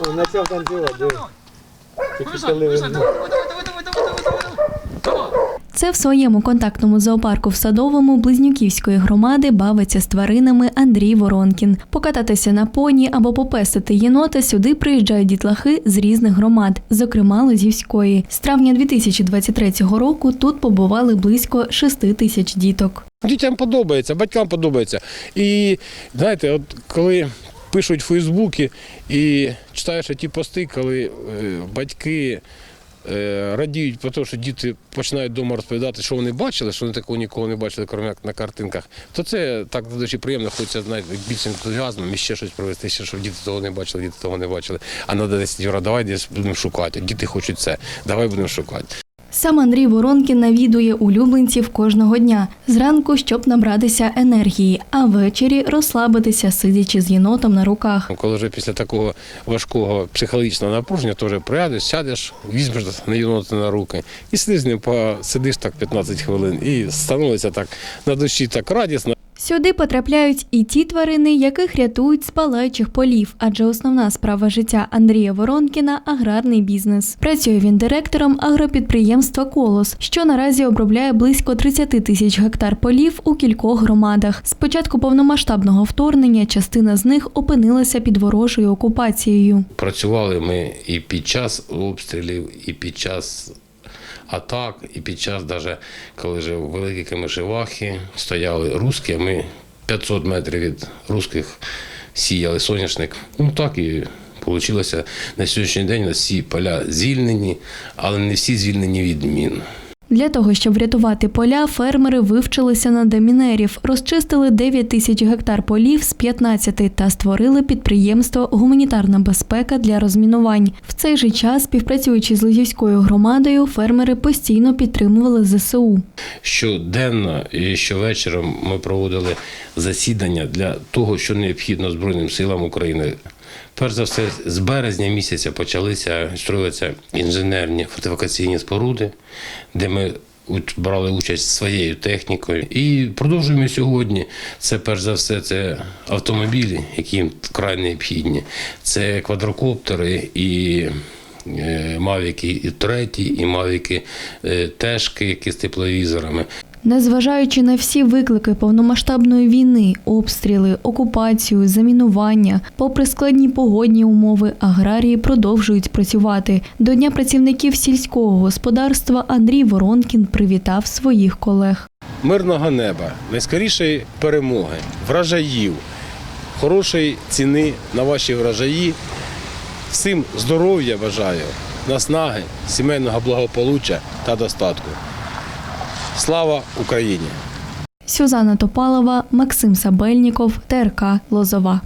Почав танцювати, диви. Тільки коли давай. Це в своєму контактному зоопарку в Садовому Близнюківської громади бавиться з тваринами Андрій Воронкін. Покататися на поні або попестити єнота сюди приїжджають дітлахи з різних громад, зокрема Лозівської. З травня 2023 року тут побували близько 6 тисяч діток. Дітям подобається, батькам подобається. І знаєте, от коли пишуть в Фейсбуці і читаєш ті пости, коли е, батьки е, радіють про те, що діти починають вдома розповідати, що вони бачили, що вони такого ніколи не бачили, крім як на картинках, то це так дуже приємно, хочеться знаєте, більше ентузіазмом і ще щось провести, ще щоб діти того не бачили, діти того не бачили. А надо десь Юра, давай десь будемо шукати. Діти хочуть це, давай будемо шукати. Сам Андрій Воронкін навідує улюбленців кожного дня зранку, щоб набратися енергії, а ввечері розслабитися, сидячи з єнотом на руках. Коли вже після такого важкого психологічного напруження то вже приядеш, сядеш, візьмеш на єнота на руки і сидиш з ним, посидиш так 15 хвилин, і становиться так на душі так радісно. Сюди потрапляють і ті тварини, яких рятують з палаючих полів, адже основна справа життя Андрія Воронкіна аграрний бізнес. Працює він директором агропідприємства Колос, що наразі обробляє близько 30 тисяч гектар полів у кількох громадах. З початку повномасштабного вторгнення частина з них опинилася під ворожою окупацією. Працювали ми і під час обстрілів, і під час атак, і під час, навіть коли вже великі камишевахи стояли русські, ми 500 метрів від русських сіяли соняшник. Ну так і вийшло. На сьогоднішній день у нас всі поля звільнені, але не всі звільнені від мін. Для того, щоб врятувати поля, фермери вивчилися на демінерів, розчистили 9 тисяч гектар полів з 15 та створили підприємство Гуманітарна безпека для розмінувань. В цей же час, співпрацюючи з Лозівською громадою, фермери постійно підтримували ЗСУ. Щоденно і щовечором ми проводили засідання для того, що необхідно Збройним силам України. Перш за все, з березня місяця почалися строїтися інженерні фортифікаційні споруди, де ми брали участь своєю технікою. І продовжуємо сьогодні. Це перш за все це автомобілі, які їм вкрай необхідні. Це квадрокоптери і е, мавіки і треті, і мавіки е, тежки, які з тепловізорами. Незважаючи на всі виклики повномасштабної війни, обстріли, окупацію, замінування, попри складні погодні умови, аграрії продовжують працювати. До Дня працівників сільського господарства Андрій Воронкін привітав своїх колег. Мирного неба, найскорішої перемоги, врожаїв, хорошої ціни на ваші врожаї. Всім здоров'я бажаю, наснаги, сімейного благополуччя та достатку. Слава Україні! Сюзанна Топалова, Максим Сабельніков, ТРК Лозова.